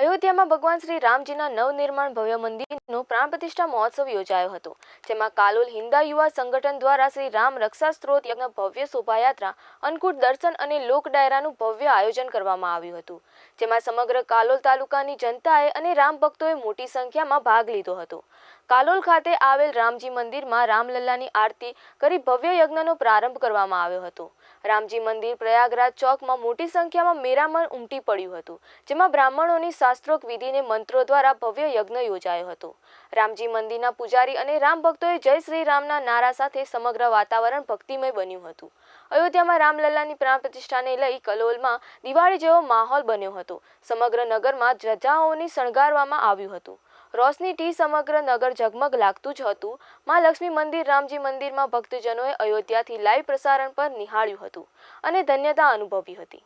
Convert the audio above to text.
અયોધ્યામાં ભગવાન શ્રી રામજીના નવનિર્માણ ભવ્ય મંદિરનો પ્રાણ પ્રતિષ્ઠા મહોત્સવ યોજાયો હતો, જેમાં કાલોલ હિન્દા યુવા સંગઠન દ્વારા શ્રી રામ રક્ષા સ્ત્રોત યજ્ઞ ભવ્ય શોભાયાત્રા, અન્નકૂટ દર્શન અને લોક ડાયરાનું ભવ્ય આયોજન કરવામાં આવ્યું હતું, જેમાં સમગ્ર કાલોલ તાલુકાની જનતાએ અને રામ ભક્તોએ મોટી સંખ્યામાં ભાગ લીધો હતો. કાલોલ ખાતે આવેલ રામજી મંદિરમાં રામલલ્લાની આરતી કરી ભવ્ય યજ્ઞનો પ્રારંભ કરવામાં આવ્યો હતો. રામજી મંદિર પ્રયાગરાજ ચોકમાં મોટી સંખ્યામાં મેરામણ ઉમટી પડ્યું હતું, જેમાં બ્રાહ્મણોની શાસ્ત્રોક વિધિને મંત્રો દ્વારા ભવ્ય યજ્ઞ યોજાયો હતો. રામજી મંદિરના પૂજારી અને રામ ભક્તોએ જય શ્રી રામના નારા સાથે સમગ્ર વાતાવરણ ભક્તિમય બન્યું હતું. અયોધ્યામાં રામલલ્લાની પ્રાણ પ્રતિષ્ઠાને લઈ કલોલમાં દિવાળી જેવો માહોલ બન્યો હતો. સમગ્ર નગરમાં ધજાઓની શણગારવામાં આવ્યું હતું. રોશનીથી સમગ્ર નગર ઝગમગ લાગતું જ હતું. માં લક્ષ્મી મંદિર, રામજી મંદિરમાં ભક્તજનોએ અયોધ્યાથી લાઈવ પ્રસારણ પર નિહાળ્યું હતું અને ધન્યતા અનુભવી હતી.